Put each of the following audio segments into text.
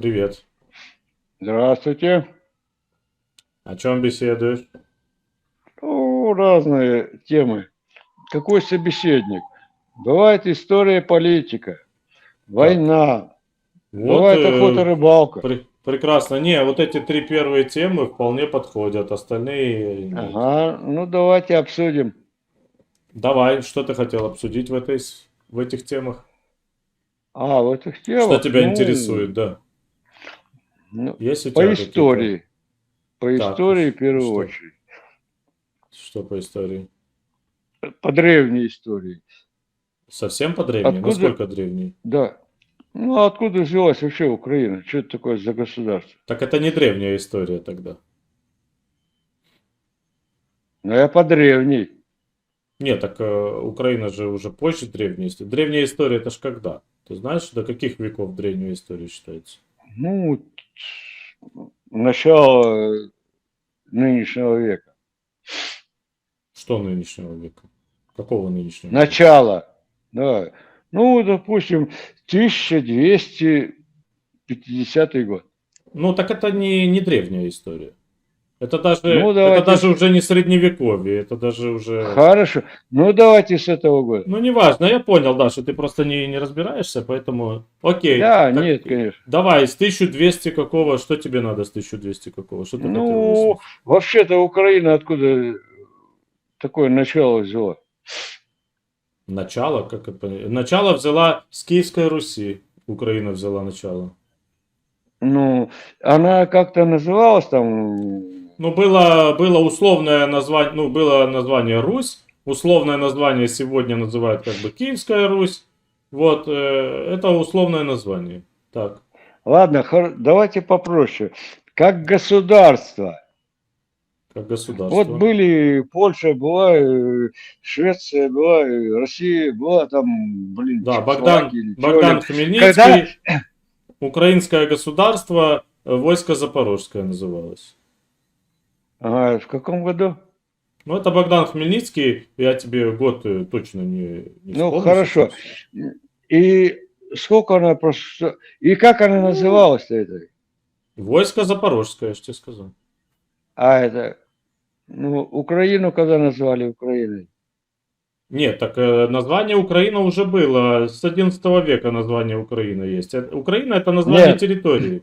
Привет. Здравствуйте. О чем беседуешь? Ну, разные темы. Какой собеседник? Бывает история политика, война, бывает э, охота рыбалка. пре- прекрасно. Не, вот эти три первые темы вполне подходят. Остальные... Ага, ну давайте обсудим. Давай, что ты хотел обсудить в, этой, в этих темах? А, в этих темах. Что тебя ну, интересует, да? Ну, Есть по истории. По Так, истории в первую что? очередь. Что по истории? По древней истории. Совсем по древней? Откуда? Насколько древней? Да. Ну, а откуда взялась вообще Украина? Что это такое за государство? Так это не древняя история тогда. Ну, я по древней. Нет, так э, Украина же уже позже древняя история. Древняя история это ж когда? Ты знаешь, до каких веков древняя история считается? Ну, начало э, нынешнего века. Что нынешнего века? Какого нынешнего? века? Начало. Да. Ну, допустим, 1250 год. Ну, так это не, не древняя история. Это даже, Ну, это даже уже не средневековье, это даже уже... Хорошо. Ну, давайте с этого года. Ну, неважно, я понял, да, что ты просто не, не разбираешься, поэтому... Окей. Да, так нет, конечно. Давай, с 1200 какого, что тебе надо с 1200 какого? Что ты Ну, вообще-то Украина откуда такое начало взяла? Начало, как это? Начало взяла с Киевской Руси. Украина взяла начало. Ну, она как-то называлась там... Ну, было, было условное название, ну, было название Русь, условное название сегодня называют как бы Киевская Русь. Вот, э, это условное название. Так. Ладно, давайте попроще. Как государство. Как государство. Вот были Польша, была э, Швеция, была э, Россия, была там, блин, Да, Богдан, Богдан. Хмельницкий, Когда- украинское государство, э, войско Запорожское называлось. Ага, в каком году? Ну, это Богдан Хмельницкий, я тебе год э, точно не, не Ну, вспомню хорошо. И сколько она просто... И как она называлась-то это? Войско Запорожское, я же тебе сказал. А это... Ну, Украину когда назвали Украиной? Нет, так э, название Украина уже было. С 11 века название Украины есть. Э, Украина это название Нет. территории.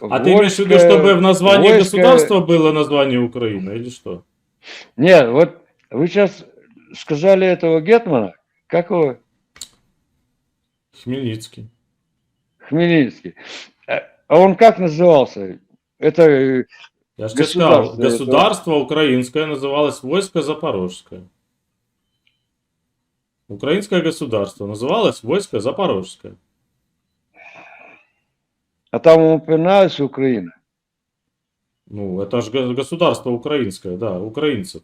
А ты имеешь в виду, чтобы в названии войско- государства было название Украина или что? Нет, вот вы сейчас сказали этого Гетмана, как его? Хмельницкий. Хмельницкий. Э, А он как назывался? Это э, Я же тебе сказал, Государство, это- государство украинское называлось Войско Запорожское. Украинское государство называлось Войско Запорожское. А там упоминалась Украина. Ну, это же государство украинское, да, украинцев.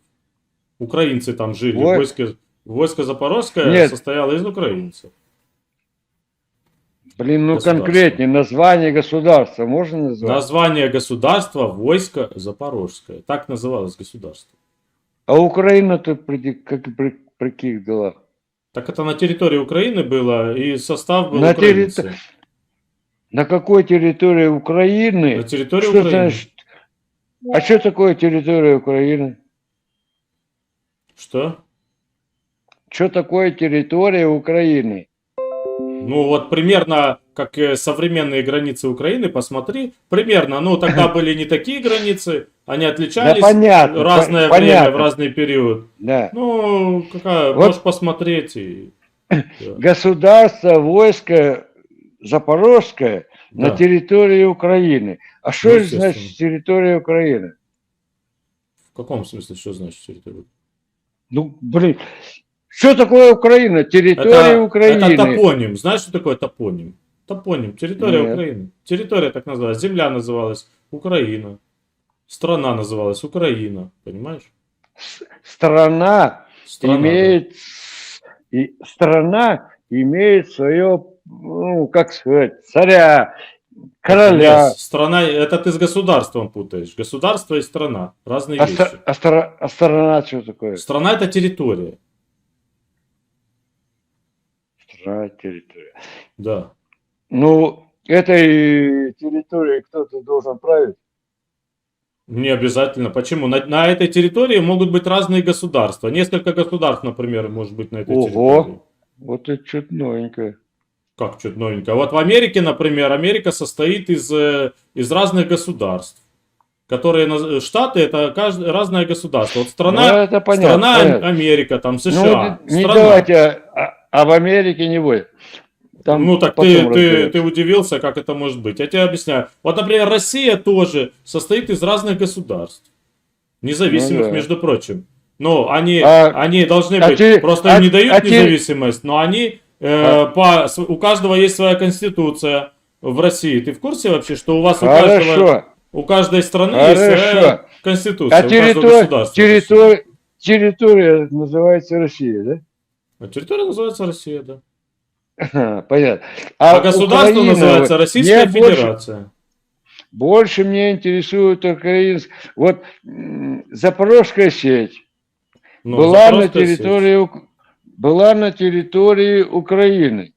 Украинцы там жили. Ой. Войско, войско Запорожское Нет. состояло из украинцев. Блин, ну конкретнее, название государства можно назвать? Название государства Войско Запорожское. Так называлось государство. А Украина-то при, как, при, при каких делах? Так это на территории Украины было, и состав был На украинцы. На какой территории Украины? На территории Что Украины. значит? А что такое территория Украины? Что? Что такое территория Украины? Ну вот примерно как э, современные границы Украины, посмотри, примерно, ну тогда были не такие границы, они Да отличались понятно. в разное по- время, в понятно, разный период. Да. Ну, какая, Вот- можешь посмотреть. И... Да. Государство, войско Запорожское на Да. территории Украины. А что Ну, это значит территория Украины? В каком смысле, что значит территория? Ну, блин, что такое Украина? Территория Это, Украины. это топоним. Знаешь, что такое топоним? Топоним. Территория Нет. Украины. Территория так называлась. Земля называлась Украина. Страна называлась Украина. Понимаешь? Страна Страна, имеет с- и страна имеет свое, ну, как сказать, царя, короля. Нет, страна, это ты с государством путаешь. Государство и страна. Разные А, вещи. а стра- а страна что такое? Страна это территория. Страна, территория. Да. Ну, этой территорией кто-то должен править. Не обязательно. Почему? На, на этой территории могут быть разные государства. Несколько государств, например, может быть на этой Ого. территории. Вот это что-то новенькое. Как что-то новенькое. Вот в Америке, например, Америка состоит из, э, из разных государств. Которые штаты это каждое разное государство. Вот страна, Ну, это понятно. страна понятно. Америка, там Ну, США. не страна. давайте, а, а в Америке не будет. Там ну так ты, ты, ты удивился, как это может быть. Я тебе объясняю. Вот, например, Россия тоже состоит из разных государств. Независимых, Ну да. между прочим. Но они, А- они должны а быть. те- просто а- им не дают а независимость, но они э, по, у каждого есть своя конституция в России. Ты в курсе вообще, что у вас у каждого, у каждой страны есть Хорошо. своя конституция, А у каждого территория, называется Россия, А территория называется Россия, да. да? Понятно. А, государство Украина, называется вот, Российская больше- Федерация. Больше меня интересует украинск. Вот Запорожская сеть Ну, была на Запорожская сеть. территории Ук- была на территории Украины.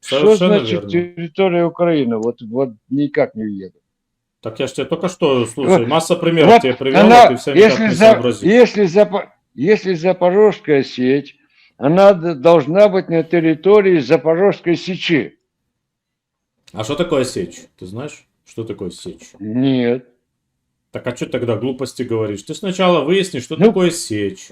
Что Совершенно значит верно. территория Украины? Вот, вот никак не уеду. Так я ж тебе только что, слушай, Вот- масса примеров Вот тебе привел, она- ты все если, не за- если, Запо- если Запорожская сеть, она должна быть на территории Запорожской сечи. А что такое сечь? Ты знаешь, что такое сечь? Нет. Так а что тогда глупости говоришь? Ты сначала выясни, что Ну. такое сечь.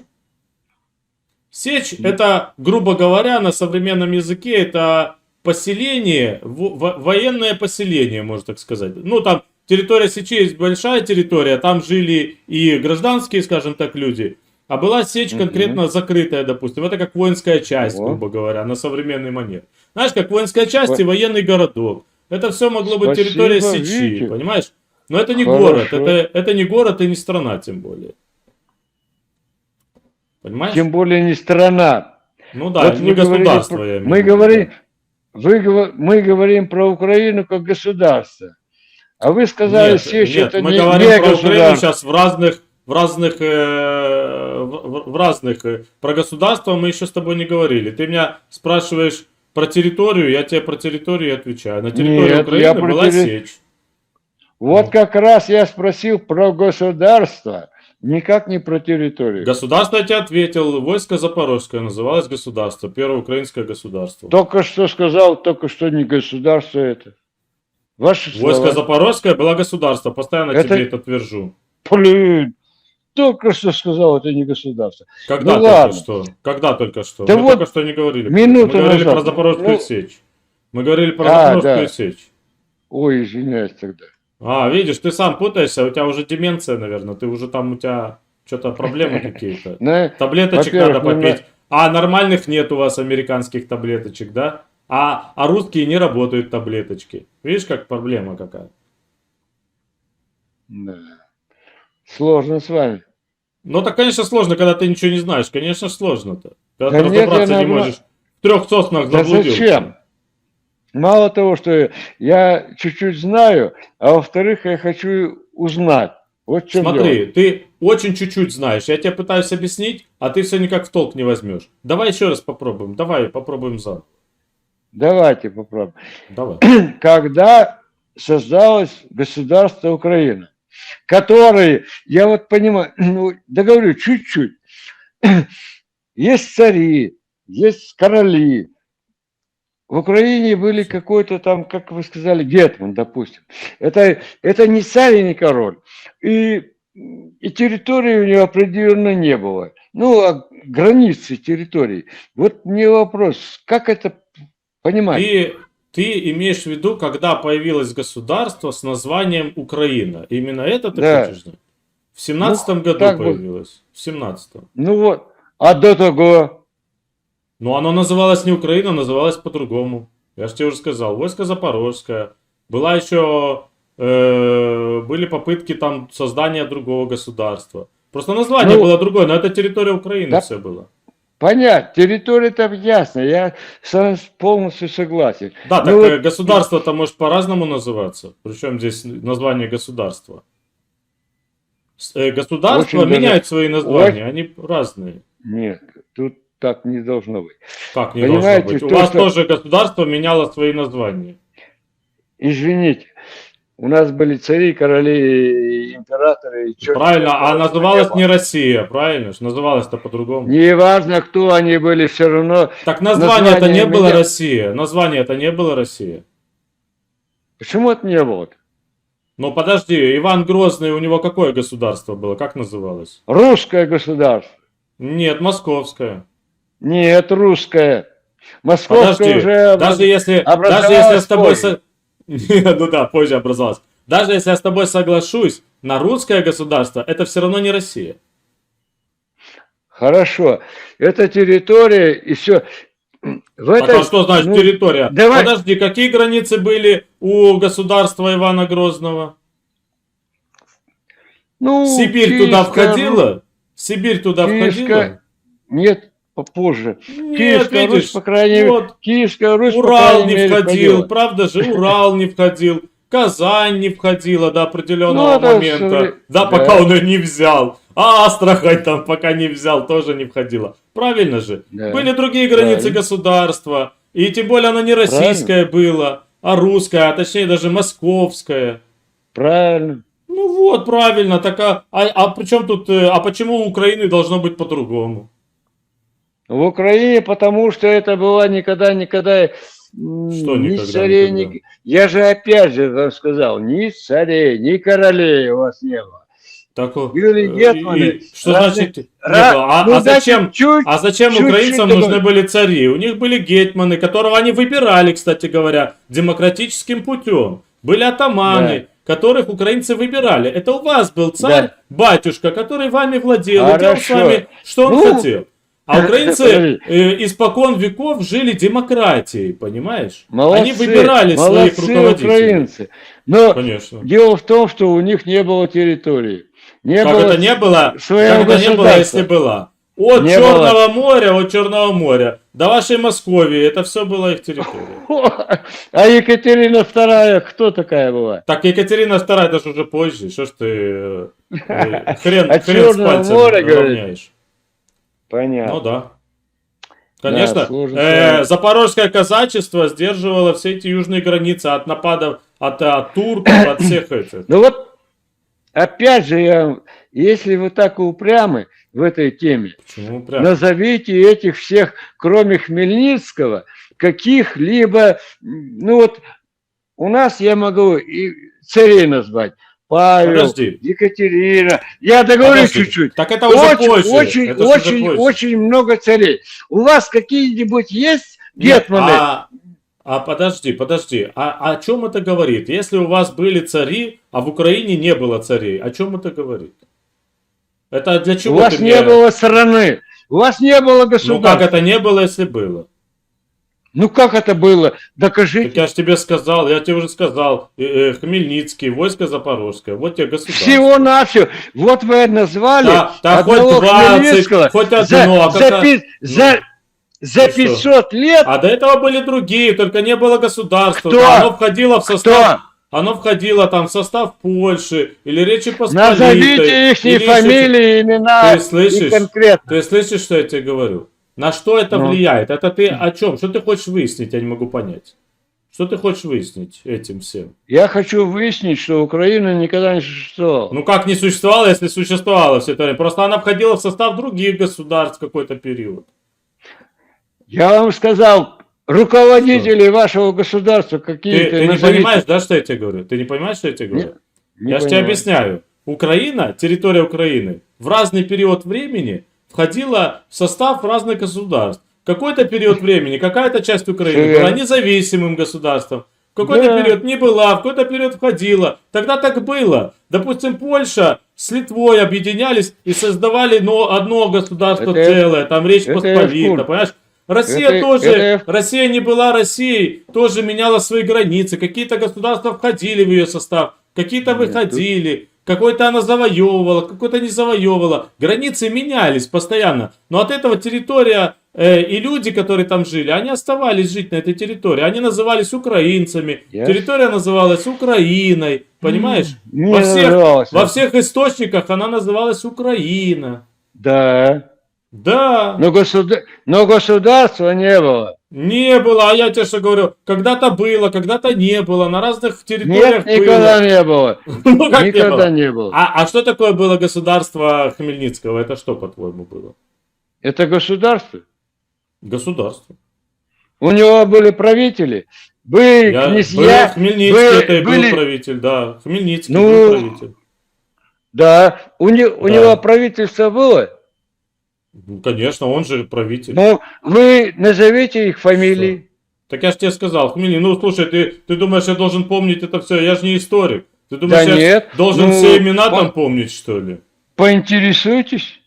Сечь это, грубо говоря, на современном языке это поселение, во- во- военное поселение, можно так сказать. Ну там территория Сечи есть большая территория, там жили и гражданские, скажем так, люди. А была сечь конкретно закрытая, допустим. Это как воинская часть, Ого. грубо говоря, на современный манер. Знаешь, как воинская часть и Ой. военный городок. Это все могло быть Спасибо, территория Сечи, видите? понимаешь? Но это не Хорошо. город, это, это не город и не страна, тем более. Понимаешь? Тем более не страна. Ну да, Вот не говорили государство, про- я имею мы говорим, вы, мы говорим про Украину как государство. А вы сказали, Нет, Сечь нет, это мы не, говорим не про Украину сейчас в разных, в разных, э, в, разных, э, про государство мы еще с тобой не говорили. Ты меня спрашиваешь про территорию, я тебе про территорию отвечаю. На территории Нет, Украины была терри- сечь. Вот как раз я спросил про государство, никак не про территорию. Государство я тебе ответил, войско Запорожское называлось государство, первое украинское государство. Только что сказал, только что не государство это. Ваши Войско слова. Запорожское было государство, постоянно Это- тебе это твержу. Блин, только что сказал, это не государство. Когда Ну только ладно. что? Когда только что? Да Мы вот только что не говорили. минуту Мы говорили назад. про Запорожскую Ну, сечь. Мы говорили про а, Запорожскую да. сечь. Ой, извиняюсь тогда. А, видишь, ты сам путаешься, у тебя уже деменция, наверное. Ты уже там, у тебя что-то проблемы какие-то. На- Таблеточек надо ну, попить. А нормальных нет у вас американских таблеточек, да? А, а русские не работают таблеточки. Видишь, как проблема какая? Да. Сложно с вами. Ну, так, конечно, сложно, когда ты ничего не знаешь. Конечно, сложно-то. Когда Да ты нет, разобраться не набра- можешь. В трех соснах Да заблудился. зачем? Мало того, что я чуть-чуть знаю, а во-вторых, я хочу узнать. Вот чем Смотри, дело. ты очень чуть-чуть знаешь. Я тебе пытаюсь объяснить, а ты все никак в толк не возьмешь. Давай еще раз попробуем. Давай попробуем заново. Давайте попробуем. Давай. Когда создалось государство Украина, которое, я вот понимаю, ну, договорю чуть-чуть, есть цари, есть короли. В Украине были какой-то там, как вы сказали, Гетман, допустим. Это, это не царь и не король. И, и территории у него определенно не было. Ну, а границы территории. Вот мне вопрос, как это понимать? Ты, ты имеешь в виду, когда появилось государство с названием Украина. Именно это ты Да. хочешь знать? В семнадцатом году так вот. появилось. В семнадцатом. Ну вот, а до того, Но оно называлось не Украина, называлось по-другому. Я же тебе уже сказал. Войско Запорожское. Была еще... э, были попытки там создания другого государства. Просто название Ну, было другое, но это территория Украины да. все было. понять, территория там ясно, я полностью согласен. Да, так Ну вот- э, государство-то может по-разному называться. Причем здесь название государства. Э, Государства Очень даже- меняют свои названия, они разные. Нет, тут так не должно быть. Как не Понимаете, должно быть? У то, вас что- тоже государство меняло свои названия. извините, у нас были цари, короли, императоры. и Правильно, а называлась было. не Россия, правильно? Называлась-то по-другому. Неважно, кто они были, все равно. Так название это название не было меня- Россия. Название это не было Россия. Почему это не было? Ну подожди, Иван Грозный, у него какое государство было? Как называлось? Русское государство. Нет, московское. Нет, русское. Московское Подожди, уже... даже если, даже если с тобой... позже. Ну да, позже образовалось. Даже если я с тобой соглашусь на русское государство, это все равно не Россия. Хорошо. Это территория и все. В Так этой- а что значит ну, территория? давай- Подожди, какие границы были у государства Ивана Грозного? ну, Сибирь туда Киевская входила? Сибирь туда Киевская- входила? Нет, попозже. Нет, Киевская Русь, видишь, по крайней мере, вот, Киевская Русь, Урал не мере, входил, входила. правда же, Урал не входил, Казань не входила до определенного Ну, момента, всё- да, да. пока он ее не взял, а Астрахань там пока не взял, тоже не входила. Правильно же? Да. Были другие границы Правильно. государства, и тем более оно не российское было, а русское, а точнее даже московское. Правильно. Ну вот, правильно, так а, а, а при чем тут, э, а почему у Украины должно быть по-другому? В Украине, потому что это была никогда-никогда м, Что ни никогда, царей, никогда? ни- Я же опять же вам сказал, ни царей, ни королей у вас не было. Так, э, гетманы, и что разные- значит? не Ра- было? А, ну, а зачем? чуть- А зачем чуть-чуть украинцам добавить. нужны были цари? У них были гетманы, которого они выбирали, кстати говоря, демократическим путем. Были атаманы, которых украинцы выбирали. Это у вас был царь, Да. батюшка, который вами владел, и делал с Хорошо. вами, что он Ну, хотел. А украинцы э, испокон веков жили демократией, понимаешь? Молодцы, они выбирали своих молодцы руководителей. украинцы. Но Конечно. дело в том, что у них не было территории. Не Как было это не было, как это не было, если была. От Не Черного моря, от Черного моря до вашей Московии, это все было их территория. А Екатерина II кто такая была? Так Екатерина II даже уже позже, что ж ты э, хрен, хрен с пальцем моря, равняешь. Понятно. Ну да. Конечно, сложно э, запорожское казачество сдерживало все эти южные границы от нападов от, от турков, от всех этих. Ну вот, опять же, я, если вы так упрямы в этой теме, Почему назовите этих всех, кроме Хмельницкого, каких-либо, ну вот, у нас я могу и царей назвать. Павел, Подожди. Екатерина. Я договорю Подожди. чуть-чуть. Так это уже Очень, позже. очень, это очень, позже. очень много царей. У вас какие-нибудь есть Нет, гетманы? А, а подожди, подожди. А о чем это говорит? Если у вас были цари, а в Украине не было царей, о чем это говорит? Это для чего У вас не мне- было страны. У вас не было Ну государства. как это не было, если было? Ну как это было? Докажите. Так я же тебе сказал, я тебе уже сказал, э, э, Хмельницкий, войско Запорожское, вот тебе государство. Всего-навсего. Вот вы назвали Да, да хоть одного 20, Хмельницкого хоть за, одно, а за, пи- за, за и что? 500 лет. А до этого были другие, только не было государства. Кто? Да, Оно входило в состав, Кто? оно входило там в состав Польши или Речи Посполитой. Назовите их еще фамилии, имена Ты слышишь? и конкретно. Ты слышишь, что я тебе говорю? На что это Ну. влияет? Это ты о чем? Что ты хочешь выяснить? Я не могу понять. Что ты хочешь выяснить этим всем? Я хочу выяснить, что Украина никогда не существовала. Ну как не существовало, если существовало все это время? Просто она входила в состав других государств в какой-то период. Я вам сказал, руководители вашего государства Ты, какие-то ты не назовите. понимаешь, да, что я тебе говорю? Ты не понимаешь, что я тебе говорю? Нет, Не я же тебе объясняю. Украина, территория Украины, в разный период времени входила в состав разных государств. Какой-то период времени какая-то часть Украины была независимым государством. В какой-то Да. период не была, в какой-то период входила. Тогда так было. Допустим, Польша с Литвой объединялись и создавали но одно государство Это целое, там Речь это Посполита, понимаешь? Россия Это- тоже, это Россия не была Россией, тоже меняла свои границы. Какие-то государства входили в ее состав, какие-то выходили. Какой-то она завоевывала, какой-то не завоевывала. Границы менялись постоянно. Но от этого территория э, и люди, которые там жили, они оставались жить на этой территории. Они назывались украинцами. Ясно. Территория называлась Украиной. Понимаешь? Мне во, всех, нравилось во всех источниках она называлась Украина. Да. Да. Но, государ... Но государства не было. Не было, а я тебе что говорю, когда-то было, когда-то не было, на разных территориях Нет, никогда было. не было. Ну как не Никогда было? не было. А, а что такое было государство Хмельницкого? Это что, по-твоему, было? Это государство. Государство. У него были правители, были Я, князья, был Хмельницкий, были- это и был были- правитель, да. Хмельницкий Ну, был правитель. да, у, не- у Да. него правительство было. Ну, конечно, он же правитель. Но вы назовите их фамилии. Так я же тебе сказал, Хмельницкий, ну слушай, ты, ты думаешь, я должен помнить это все? Я же не историк. Ты думаешь, Да я нет, должен ну, все имена по- там помнить, что ли? Поинтересуйтесь.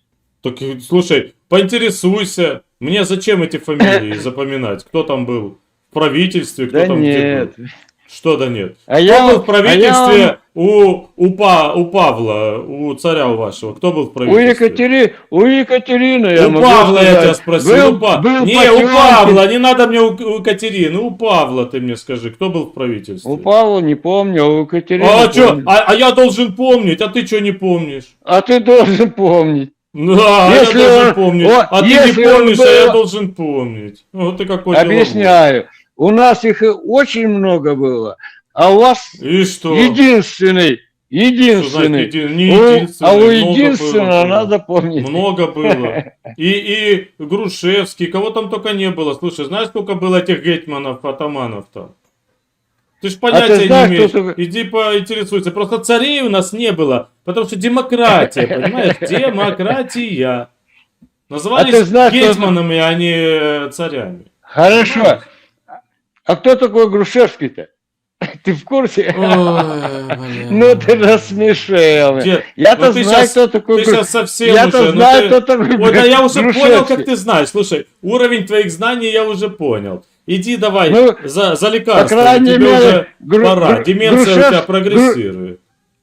Так, э, слушай, поинтересуйся. Мне зачем эти фамилии запоминать? Кто там был в правительстве, кто Да там где нет. был? Что да нет? А Кто я, был в а я правительстве у, у, Па- у Павла, у царя у вашего? Кто был в у, правительстве? Екатери... у Екатерины я у Павла я тебя спросил. Был- у Па- был Не, у Потемкин. Павла, не надо мне у, у Екатерины, у Павла ты мне скажи, кто был в правительстве? У Павла не помню, а у Екатерины а, чё? помню. А, а я должен помнить, а ты что не помнишь? А ты должен помнить. Да, Если я должен он- помнить. о, а ты не он помнишь, а был- я должен помнить. Вот ты какой деловой. У нас их очень много было, а у вас И что? единственный, Что значит единственный. еди- не У- единственный, а у много единственного было. надо помнить. Много было. И, и Грушевский, кого там только не было. Слушай, знаешь, сколько было этих гетманов, атаманов там? Ты ж понятия А ты знаешь, не имеешь. кто такой- Иди поинтересуйся. Просто царей у нас не было, потому что демократия, понимаешь? Демократия. Назывались А ты знаешь, кто- гетманами, а не э, царями. Хорошо. А кто такой Грушевский-то? Ты в курсе? Ну ты рассмешил. Я-то ну знаю, кто такой Ты Гру- сейчас совсем Я-то уже, ну знаю, ты- кто такой Ой, да я уже Грушевский. понял, как ты знаешь. Слушай, уровень твоих знаний я уже понял. Иди давай Ну, за, за По лекарством. крайней Тебе мере, уже Гру- пора. Деменция у тебя прогрессирует.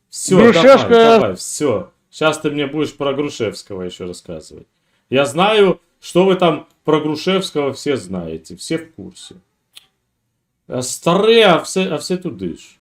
Все, Грушевская- давай, давай, все. Сейчас ты мне будешь про Грушевского еще рассказывать. Я знаю, что вы там про Грушевского все знаете, все в курсе. Старые, а все, а все туди ж.